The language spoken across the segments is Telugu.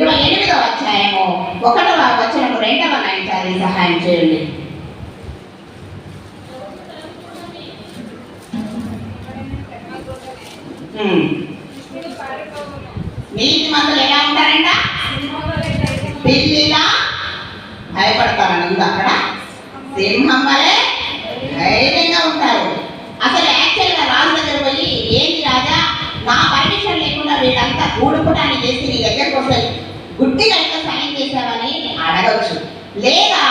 ఇరవై ఎనిమిదవ అధ్యాయము ఒకటవ వచనము రెండవ లైన్ సహాయం చేయండి. నీతి మందులు ఎలా ఉంటారంట? పిల్లిలా భయపడతారని ఉంది అక్కడ. సింహం వలే ధైర్యంగా ఉంటారు అసలు యాక్చువల్గా రాజు దగ్గర పోయి ఏంటి రాజా నా పర్మిషన్ లేకుండా వీళ్ళంతా కూడుకుటాన్ని చేసి నీ దగ్గరకు వస్తాయి గుడ్డిగా ఎంత సాయం చేశావని అడగవచ్చు లేదా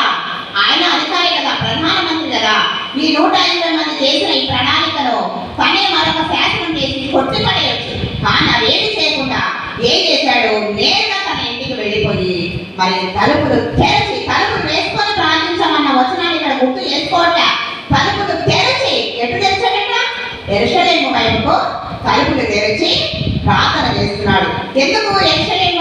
ఆయన అధికారి కదా ప్రధానమంత్రి కదా ఈ నూట ఎనిమిది మంది చేసిన ఈ ప్రణాళికలో పనే మరొక శాసనం చేసి కొట్టిపడేయచ్చు. కానీ అవేమి చేయకుండా ఏం చేశాడు నేరుగా తన ఇంటికి వెళ్ళిపోయి మరి తలుపులు తెరచి తలుపులు వేసుకొని ప్రార్థించామన్న వచనాన్ని ఇక్కడ గుర్తు చేసుకోవట తలుపులు తెరచి ఎటు తెరచాడట? ఎరుషలేము వైపుకు తలుపులు తెరిచి ప్రార్థన చేస్తున్నాడు. ఎందుకు ఎరుషలేము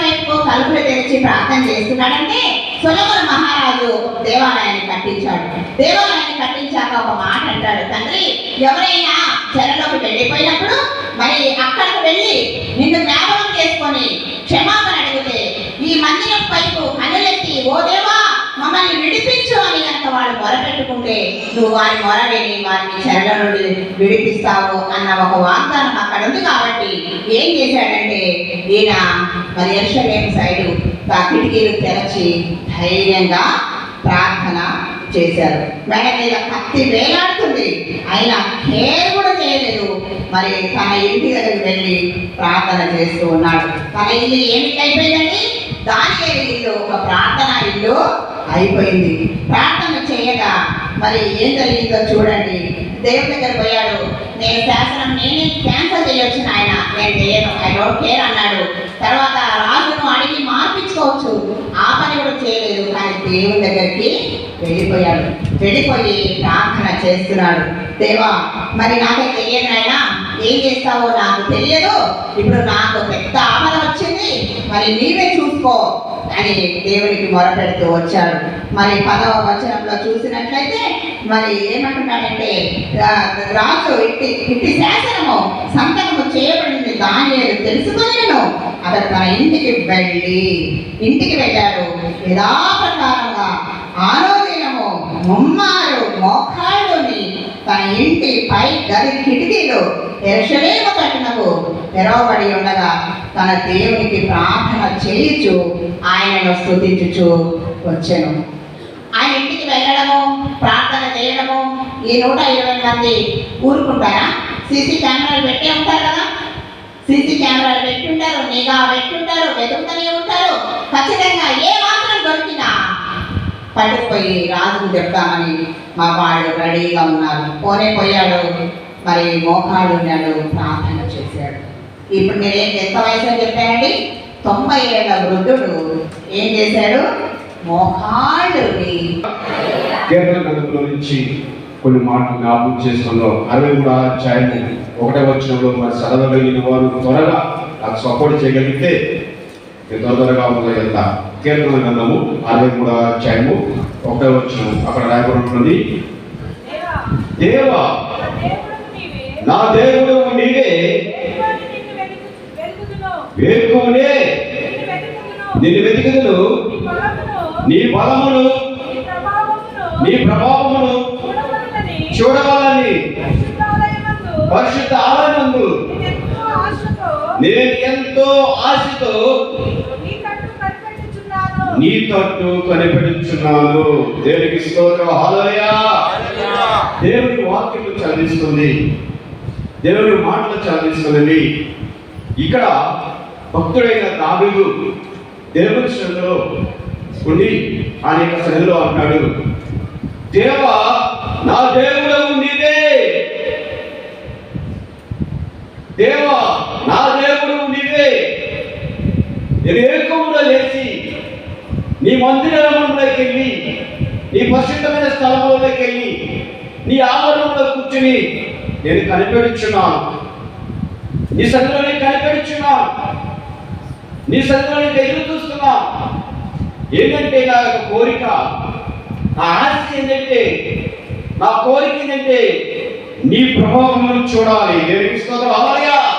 తలుపులు తెరిచి ప్రార్థన చేస్తున్నాడంటే సొలొమోను మహారాజు ఒక దేవాలయాన్ని కట్టించాడు. దేవాలయాన్ని కట్టించాక ఒక మాట అంటాడు తండ్రి ఎవరైనా చెరలోకి వెళ్ళిపోయినప్పుడు మరి అక్కడికి వెళ్ళి నిన్ను జ్ఞాపకం చేసుకొని క్షమాపణ అడిగితే ఈ మందిరం పైపు కనులెత్తి ఓ దేవా మమ్మల్ని విడిపించు అని కనుక వాళ్ళు మొరపెట్టుకుంటే నువ్వు వారి మొరలేని వారిని చెరల నుండి విడిపిస్తావు అన్న ఒక వాగ్దానం అక్కడ ఉంది కాబట్టి ఏం చేశాడంటే ఈయన మరి ఎర్షలేం సైడు కిటికీలు తెరచి ధైర్యంగా ప్రార్థన చేశారు. మేడం మీద కత్తి వేలాడుతుంది. ఆయన కేర్ కూడా చేయలేదు. మరి తన ఇంటి దగ్గరికి వెళ్ళి ప్రార్థన చేస్తూ ఉన్నాడు. తన ఇల్లు ఏమిటి అయిపోయిందండి? దాని ఇల్లు ఒక ప్రార్థన ఇల్లు అయిపోయింది. ప్రార్థన చేయగా మరి ఏం జరిగిందో చూడండి. దేవుడి దగ్గర పోయాడు. నేను శాసనం నేనే క్యాన్సల్ చేయొచ్చు ఆయన నేను చేయను. ఐ డోంట్ కేర్ అన్నాడు. తర్వాత రాజును అడిగి మార్పించుకోవచ్చు. ఆ పని కూడా చేయలేదు. కానీ దేవుని దగ్గరికి వెళ్ళిపోయాడు. వెళ్ళిపోయి ప్రార్థన చేస్తున్నాడు. దేవా మరి నాకే తెలియదు ఆయన ఏం చేస్తావో నాకు తెలియదు. ఇప్పుడు నాకు పెద్ద ఆపద వచ్చింది. మరి నీవే చూసుకో అని దేవునికి మొరపెడుతూ వచ్చాడు. మరి పదవ వచనంలో చూసినట్లయితే మరి ఏమంటున్నాడంటే రాజు ఇట్టి ఇట్టి శాసనము సంతకము చేయబడింది దాని తెలుసుకునేను అతను అతడు తన ఇంటికి వెళ్ళి ఇంటికి వెళ్ళాడు. యథాప్రకారంగా ఆరోగ్యము ముమ్మారు మోకాళ్ళుని తన ఇంటి పై గది కిటికీలు ఎరసలేమ పట్టణము తెరవబడి ఉండగా తన దేవునికి ప్రార్థన చేయించు ఆయనను స్థుతించుచు వచ్చాను. ఆయన ఇంటికి వెళ్ళడము ప్రార్థన చేయడము ఈ నూట ఇరవై మంది ఊరుకుంటారా? సీసీ కెమెరాలు పెట్టే ఉంటారు కదా? సీసీ కెమెరాలు పెట్టుంటారు నిఘా పెట్టుంటారు వెతుకుతూనే ఉంటారు. ఖచ్చితంగా ఏ మాత్రం దొరికినా పట్టుకుపోయి రాజుకు చెప్తామని మా వాళ్ళు రెడీగా ఉన్నారు. పోనే పోయాడు. మరి మోకాళ్ళు ఉన్నాడు ప్రార్థన చేశాడు ఇప్పుడు నేనేం ఎంత వయసు అని చెప్పానండి తొంభై ఏళ్ళ వృద్ధుడు ఏం చేశాడు? మోకాళ్ళుని కీర్తన గ్రంథంలో నుంచి కొన్ని మాటలు జ్ఞాపకం చేసుకుందాం అరవై కూడా అధ్యాయము ఒకటే వచ్చినప్పుడు మరి చదవగలిగిన వారు త్వరగా నాకు సపోర్ట్ చేయగలిగితే త్వర త్వరగా మొదలెళ్తా కీర్తన గ్రంథము అరవై కూడా అధ్యాయము ఒకటే వచ్చిన అక్కడ రాయబడి ఉంటుంది దేవా నా దేవుడు నీవే. వేడుకునే. నిన్ను వెతికదును. నీ బలమును నీ ప్రభావమును చూడవాలని. పరిశుద్ధ ఆలయమందు. నేను ఎంతో ఆశతో నీ తట్టు కనిపెడుచున్నాను దేవునికి స్తోత్రం. హల్లెలూయా. దేవుని వాక్యము చదివిస్తుంది. దేవుని మాటలు చదివిస్తున్నది ఇక్కడ భక్తుడైన దావీదు దేవుని శ్రద్ధలో ఉండి ఆయన యొక్క సన్నిధిలో అంటాడు దేవ నా దేవుడవు నీదే దేవా నా దేవుడు నీవే. నేను ఏకముగా లేచి నీ మందిరంలోకి వెళ్ళి నీ పరిశుద్ధమైన స్థలంలోకి వెళ్ళి నీ ఆవరణంలో కూర్చుని నేను కనిపెడుచున్నాను. నీ సన్నిధిలో నేను కనిపెడుచున్నా నీ సన్నిధిలో నేను ఎదురు చూస్తున్నా ఏంటంటే నా యొక్క కోరిక? నా ఆశ ఏంటంటే? నా కోరిక ఏంటంటే నీ ప్రభావం చూడాలి. దేవునికి స్తోత్రం. అవ్వాలిగా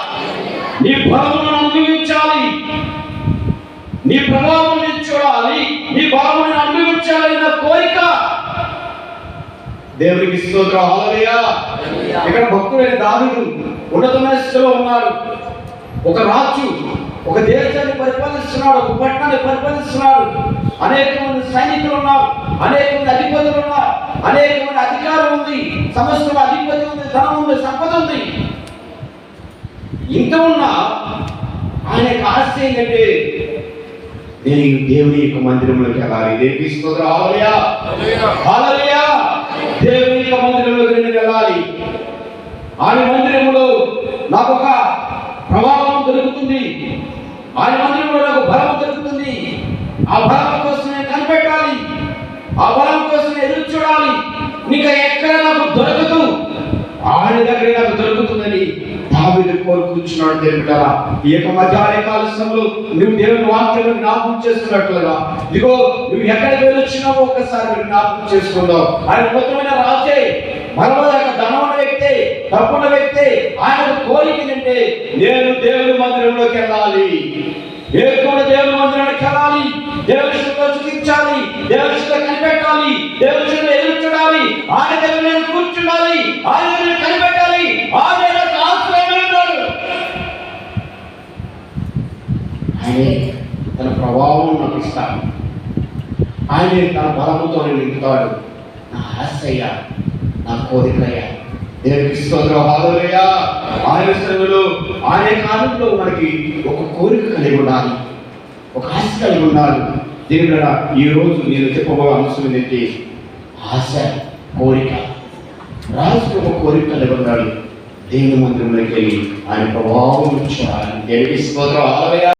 నీ ప్రభావం అనుభవించాలి. నీ ప్రభావం చూడాలి. నీ భావం అనుభవించాలి నా కోరిక. దేవునికి స్తోత్రం. అవ్వాలిగా ఇక్కడ భక్తుడైన దావీదు ఉన్నతమైన స్థితిలో ఉన్నాడు. ఒక రాజు ఒక దేశాన్ని పరిపాలిస్తున్నాడు ఒక పట్టణాన్ని పరిపాలిస్తున్నాడు. అనేక మంది సైనికులు ఉన్నారు అనేక మంది అధిపతులు ఉన్నారు అనేక మంది అధికారం ఉంది సమస్త అధిపతి ఉంది ధనం ఉంది సంపద ఉంది. ఇంత ఉన్నా ఆయన ఆశ ఏంటంటే నేను దేవుని యొక్క మందిరంలోకి వెళ్ళాలి. దేవుని స్తోత్రం. దేవుని యొక్క ఆయన మందిరంలో నాకు ఒక ప్రభావం దొరుకుతుంది. ఆయన మందిరంలో నాకు బలం దొరుకుతుంది. ఆ బలం కోసం నేను కనిపెట్టాలి. ఆ బలం కోసం ఎదురు చూడాలి. ఇంకా ఎక్కడ నాకు దొరకదు? ఆయన దగ్గర నాకు దొరుకుతుందని దావీదు కోరుకుంటున్నాడు దేవుడు కదా ఈ యొక్క మధ్యాహ్న కాల నువ్వు దేవుని వాక్యం జ్ఞాపకం చేస్తున్నట్లుగా. ఇదిగో నువ్వు ఎక్కడికి వెళ్ళొచ్చినావో ఒక్కసారి జ్ఞాపకం చేసుకుందాం. ఆయన మొత్తమైన రాజే మరో కోరిక ఏంటంటే నేను దేవుని మందిరంలోకి వెళ్ళాలి. నేను కూడా దేవుని మందిరానికి వెళ్ళాలి. దేవుని చూపించాలి. దేవుని కనిపెట్టాలి. దేవుని స్థితిలో ఎదురు చూడాలి ఆయన దగ్గర నేను కూర్చుండాలి. ఆయన దగ్గర కనిపెట్టాలి. ఆయన నాకు ఆశ్రయమై ఉన్నాడు ఆయనే తన ప్రభావం నాకు ఇస్తాడు. ఆయనే తన బలముతో నింపుతాడు నా ఆశయ్య నా కోరికయ్య ఆయన శ్రమలో ఆయన కాలంలో మనకి ఒక కోరిక కలిగి ఉండాలి. ఒక ఆశ కలిగి ఉండాలి. దీని ఈ రోజు నేను చెప్పబోయే అంశం ఏంటంటే ఆశ కోరిక. రాజుకు ఒక కోరిక కలిగి ఉండాలి. దేవుని మందిరంలోకి వెళ్ళి ఆయన ప్రభావం చూడాలి